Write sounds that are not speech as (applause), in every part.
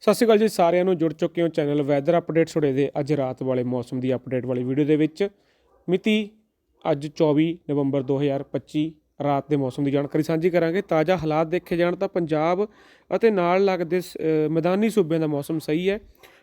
ਸਤਿ ਸ਼੍ਰੀ ਅਕਾਲ ਜੀ, ਸਾਰਿਆਂ ਨੂੰ ਜੁੜ ਚੁੱਕੇ ਹੋ ਚੈਨਲ ਵੈਦਰ ਅਪਡੇਟ ਛੋੜੇ ਦੇ ਅੱਜ ਰਾਤ ਵਾਲੇ ਮੌਸਮ ਦੀ ਅਪਡੇਟ ਵਾਲੀ ਵੀਡੀਓ ਦੇ ਵਿੱਚ। ਮਿਤੀ ਅੱਜ 24 ਨਵੰਬਰ 2025 ਰਾਤ ਦੇ ਮੌਸਮ ਦੀ ਜਾਣਕਾਰੀ ਸਾਂਝੀ ਕਰਾਂਗੇ। ਤਾਜ਼ਾ ਹਾਲਾਤ ਦੇਖੇ ਜਾਣ ਤਾਂ ਪੰਜਾਬ ਅਤੇ ਨਾਲ ਲੱਗਦੇ ਸ- ਮੈਦਾਨੀ ਸੂਬਿਆਂ ਦਾ ਮੌਸਮ ਸਹੀ ਹੈ।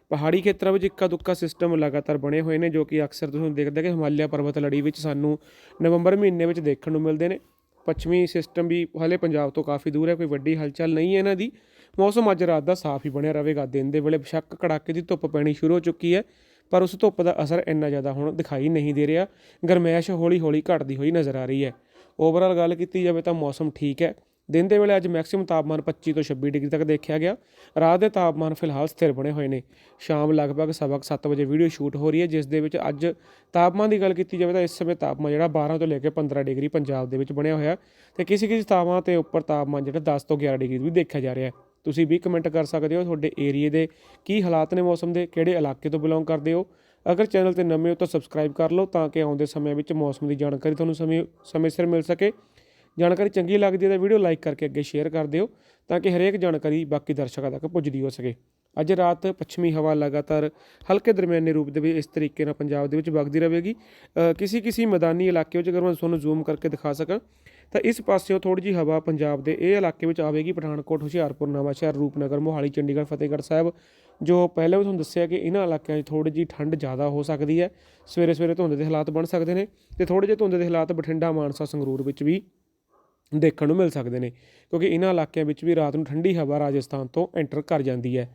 ਪਹਾੜੀ ਖੇਤਰਾਂ ਵਿੱਚ ਇੱਕਾ ਦੁੱਕਾ ਸਿਸਟਮ ਲਗਾਤਾਰ ਬਣੇ ਹੋਏ ਨੇ, ਜੋ ਕਿ ਅਕਸਰ ਤੁਸੀਂ ਦੇਖਦੇ ਕਿ ਹਿਮਾਲਿਆ ਪਰਬਤ ਲੜੀ ਵਿੱਚ ਸਾਨੂੰ ਨਵੰਬਰ ਮਹੀਨੇ ਵਿੱਚ ਦੇਖਣ ਨੂੰ ਮਿਲਦੇ ਨੇ। ਪੱਛਮੀ ਸਿਸਟਮ ਵੀ ਹਲੇ ਪੰਜਾਬ ਤੋਂ ਕਾਫੀ ਦੂਰ ਹੈ, ਕੋਈ ਵੱਡੀ ਹਲਚਲ ਨਹੀਂ ਹੈ ਇਹਨਾਂ ਦੀ। ਮੌਸਮ ਅੱਜ ਰਾਤ ਦਾ ਸਾਫ਼ ਹੀ ਬਣਿਆ ਰਹੇਗਾ। ਦਿਨ ਦੇ ਵੇਲੇ ਬੇਸ਼ੱਕ ਕੜਾਕੇ ਦੀ ਧੁੱਪ ਪੈਣੀ ਸ਼ੁਰੂ ਹੋ ਚੁੱਕੀ ਹੈ, ਪਰ ਉਸ ਧੁੱਪ ਦਾ ਅਸਰ ਇੰਨਾ ਜ਼ਿਆਦਾ ਹੁਣ ਦਿਖਾਈ ਨਹੀਂ ਦੇ ਰਿਹਾ। ਗਰਮੈਸ਼ ਹੌਲੀ ਹੌਲੀ ਘਟਦੀ ਹੋਈ ਨਜ਼ਰ ਆ ਰਹੀ ਹੈ। ਓਵਰਆਲ ਗੱਲ ਕੀਤੀ ਜਾਵੇ ਤਾਂ ਮੌਸਮ ਠੀਕ ਹੈ। ਦਿਨ ਦੇ ਵੇਲੇ ਅੱਜ ਮੈਕਸਿਮਮ ਤਾਪਮਾਨ 25 ਤੋਂ 26 ਡਿਗਰੀ ਤੱਕ ਦੇਖਿਆ ਗਿਆ। ਰਾਤ ਦੇ ਤਾਪਮਾਨ ਫਿਲਹਾਲ ਸਥਿਰ ਬਣੇ ਹੋਏ ਨੇ। ਸ਼ਾਮ ਲਗਭਗ ਸਵਾ ਕੁ 7 ਵਜੇ ਵੀਡੀਓ ਸ਼ੂਟ ਹੋ ਰਹੀ ਹੈ, ਜਿਸ ਦੇ ਵਿੱਚ ਅੱਜ ਤਾਪਮਾਨ ਦੀ ਗੱਲ ਕੀਤੀ ਜਾਵੇ ਤਾਂ ਇਸ ਸਮੇਂ ਤਾਪਮਾਨ ਜਿਹੜਾ 12 ਤੋਂ ਲੈ ਕੇ 15 ਡਿਗਰੀ ਪੰਜਾਬ ਦੇ ਵਿੱਚ ਬਣਿਆ ਹੋਇਆ ਤੇ ਕਿਸੇ ਕਿਸੇ ਥਾਵਾਂ ਤੇ ਉੱਪਰ ਤਾਪਮਾਨ ਜਿਹੜਾ 10 ਤੋਂ 11 ਡਿਗਰੀ ਵੀ ਦੇਖਿਆ ਜਾ ਰਿਹਾ ਹੈ। ਤੁਸੀਂ ਵੀ ਕਮੈਂਟ ਕਰ ਸਕਦੇ ਹੋ ਤੁਹਾਡੇ ਏਰੀਏ ਦੇ ਕੀ ਹਾਲਾਤ ਨੇ ਮੌਸਮ ਦੇ, ਕਿਹੜੇ ਇਲਾਕੇ ਤੋਂ ਬਿਲੋਂਗ ਕਰਦੇ ਹੋ। ਅਗਰ ਚੈਨਲ ਤੇ ਨਵੇਂ ਹੋ ਤਾਂ ਸਬਸਕ੍ਰਾਈਬ ਕਰ ਲਓ ਤਾਂ ਕਿ ਆਉਂਦੇ ਸਮੇਂ ਵਿੱਚ ਮੌਸਮ ਦੀ ਜਾਣਕਾਰੀ ਤੁਹਾਨੂੰ ਸਮੇਂ ਸਮੇਂ ਸਿਰ ਮਿਲ ਸਕੇ। ਜਾਣਕਾਰੀ ਚੰਗੀ ਲੱਗਦੀ ਹੈ ਤਾਂ ਵੀਡੀਓ ਲਾਈਕ ਕਰਕੇ ਅੱਗੇ ਸ਼ੇਅਰ ਕਰ ਦਿਓ ਤਾਂ ਕਿ ਹਰੇਕ ਜਾਣਕਾਰੀ ਬਾਕੀ ਦਰਸ਼ਕਾਂ ਤੱਕ ਪੁੱਜਦੀ ਹੋ ਸਕੇ। ਅੱਜ ਰਾਤ ਪੱਛਮੀ ਹਵਾ ਲਗਾਤਾਰ ਹਲਕੇ ਦਰਮਿਆਨੇ ਰੂਪ ਦੇ ਵਿੱਚ ਇਸ ਤਰੀਕੇ ਨਾਲ ਪੰਜਾਬ ਦੇ ਵਿੱਚ ਵਗਦੀ ਰਹੇਗੀ। ਕਿਸੇ ਕਿਸੇ ਮੈਦਾਨੀ ਇਲਾਕੇ ਵਿੱਚ ਅਗਰ ਮੈਂ ਤੁਹਾਨੂੰ ਜ਼ੂਮ ਕਰਕੇ ਦਿਖਾ ਸਕਾਂ, ਤਾਂ ਇਸ ਪਾਸਿਓਂ ਥੋੜੀ ਜੀ ਹਵਾ ਪੰਜਾਬ ਦੇ ਇਹ ਇਲਾਕੇ ਵਿੱਚ ਆਵੇਗੀ, ਪਠਾਨਕੋਟ, ਹੁਸ਼ਿਆਰਪੁਰ, ਨਵਾਂਸ਼ਹਿਰ, ਰੂਪਨਗਰ, ਮੋਹਾਲੀ, ਚੰਡੀਗੜ੍ਹ, ਫਤਿਹਗੜ੍ਹ ਸਾਹਿਬ, ਜੋ ਪਹਿਲਾਂ ਵੀ ਤੁਹਾਨੂੰ ਦੱਸਿਆ ਕਿ ਇਹਨਾਂ ਇਲਾਕਿਆਂ 'ਚ ਥੋੜੀ ਜੀ ਠੰਡ ਜ਼ਿਆਦਾ ਹੋ ਸਕਦੀ ਹੈ। ਸਵੇਰੇ ਸਵੇਰੇ ਧੁੰਦ ਦੇ ਹਾਲਾਤ ਬਣ ਸਕਦੇ ਨੇ ਤੇ ਥੋੜੇ ਜਿਹੇ ਧੁੰਦ ਦੇ ਹਾਲਾਤ ਬਠਿੰਡਾ, ਮਾਨਸਾ, ਸੰਗਰੂਰ ਵਿੱਚ ਵੀ ਦੇਖਣ ਨੂੰ ਮਿਲ ਸਕਦੇ ਨੇ, ਕਿਉਂਕਿ ਇਹਨਾਂ ਇਲਾਕਿਆਂ ਵਿੱਚ ਵੀ ਰਾਤ ਨੂੰ ਠੰਡੀ ਹਵਾ ਰਾਜਸਥਾਨ ਤੋਂ ਐਂਟਰ ਕਰ ਜਾਂਦੀ ਹੈ।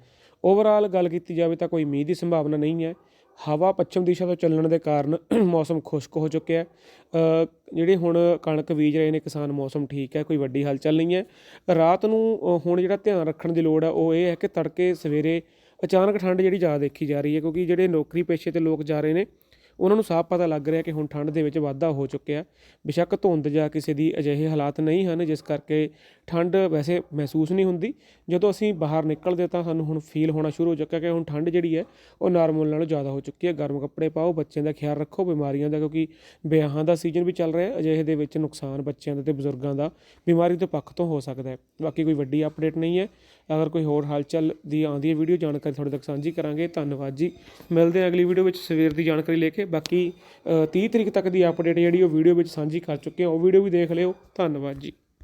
ਓਵਰਆਲ ਗੱਲ ਕੀਤੀ ਜਾਵੇ ਤਾਂ ਕੋਈ ਮੀਂਹ ਦੀ ਸੰਭਾਵਨਾ ਨਹੀਂ ਹੈ। ਹਵਾ ਪੱਛਮ ਦਿਸ਼ਾ ਤੋਂ ਚੱਲਣ ਦੇ ਕਾਰਨ (clears throat) ਮੌਸਮ ਖੁਸ਼ਕ ਹੋ ਚੁੱਕਿਆ ਹੈ। ਜਿਹੜੇ ਹੁਣ ਕਣਕ ਬੀਜ ਰਹੇ ਨੇ ਕਿਸਾਨ, ਮੌਸਮ ਠੀਕ ਹੈ, ਕੋਈ ਵੱਡੀ ਹਲਚਲ ਨਹੀਂ ਹੈ। ਰਾਤ ਨੂੰ ਹੁਣ ਜਿਹੜਾ ਧਿਆਨ ਰੱਖਣ ਦੀ ਲੋੜ ਹੈ, ਉਹ ਇਹ ਹੈ ਕਿ ਤੜਕੇ ਸਵੇਰੇ ਅਚਾਨਕ ਠੰਡ ਜਿਹੜੀ ਜ਼ਿਆਦਾ ਦੇਖੀ ਜਾ ਰਹੀ ਹੈ, ਕਿਉਂਕਿ ਜਿਹੜੇ ਨੌਕਰੀ ਪੇਸ਼ੇ ਤੇ ਲੋਕ ਜਾ ਰਹੇ ਨੇ ਉਹਨਾਂ ਨੂੰ ਸਾਫ਼ ਪਤਾ ਲੱਗ ਰਿਹਾ ਕਿ ਹੁਣ ਠੰਡ ਦੇ ਵਿੱਚ ਵਾਧਾ ਹੋ ਚੁੱਕਿਆ ਬੇਸ਼ੱਕ ਧੁੰਦ ਜਾਂ ਕਿਸੇ ਦੀ ਅਜਿਹੇ ਹਾਲਾਤ ਨਹੀਂ ਹਨ, ਜਿਸ ਕਰਕੇ ਠੰਡ ਵੈਸੇ ਮਹਿਸੂਸ ਨਹੀਂ ਹੁੰਦੀ। ਜਦੋਂ ਅਸੀਂ ਬਾਹਰ ਨਿਕਲਦੇ ਤਾਂ ਸਾਨੂੰ ਹੁਣ ਫੀਲ ਹੋਣਾ ਸ਼ੁਰੂ ਹੋ ਚੁੱਕਿਆ ਕਿ ਹੁਣ ਠੰਡ ਜਿਹੜੀ ਹੈ, ਉਹ ਨਾਰਮਲ ਨਾਲੋਂ ਜ਼ਿਆਦਾ ਹੋ ਚੁੱਕੀ ਹੈ। ਗਰਮ ਕੱਪੜੇ ਪਾਓ, ਬੱਚਿਆਂ ਦਾ ਖਿਆਲ ਰੱਖੋ, ਬਿਮਾਰੀਆਂ ਦਾ, ਕਿਉਂਕਿ ਵਿਆਹਾਂ ਦਾ ਸੀਜ਼ਨ ਵੀ ਚੱਲ ਰਿਹਾ ਹੈ। ਅਜਿਹੇ ਦੇ ਵਿੱਚ ਨੁਕਸਾਨ ਬੱਚਿਆਂ ਦਾ ਤੇ ਬਜ਼ੁਰਗਾਂ ਦਾ, ਬਿਮਾਰੀ ਤੋਂ ਪੱਖ ਤੋਂ ਹੋ ਸਕਦਾ ਹੈ। ਬਾਕੀ ਕੋਈ ਵੱਡੀ ਅਪਡੇਟ ਨਹੀਂ ਹੈ। ਅਗਰ ਕੋਈ ਹੋਰ ਹਾਲਚਲ ਦੀ ਆਉਂਦੀ ਹੈ ਵੀਡੀਓ ਜਾਣਕਾਰੀ ਤੁਹਾਡੇ ਤੱਕ ਸਾਂਝੀ ਕਰਾਂਗੇ। ਧੰਨਵਾਦ ਜੀ। ਮਿਲਦੇ ਹਾਂ ਅਗਲੀ ਵੀਡੀਓ ਵਿੱਚ ਸਵੇਰ ਦੀ ਜਾਣਕਾਰੀ ਲੈ ਕੇ। ਬਾਕੀ ਅ, 30 ਤਰੀਕ ਤੱਕ ਦੀ ਅਪਡੇਟ ਜਿਹੜੀ ਉਹ ਵੀਡੀਓ ਵਿੱਚ ਸਾਂਝੀ ਕਰ ਚੁੱਕੇ ਹਾਂ। ਉਹ ਵੀਡੀਓ ਵੀ ਦੇਖ ਲਿਓ। ਧੰਨਵਾਦ ਜੀ।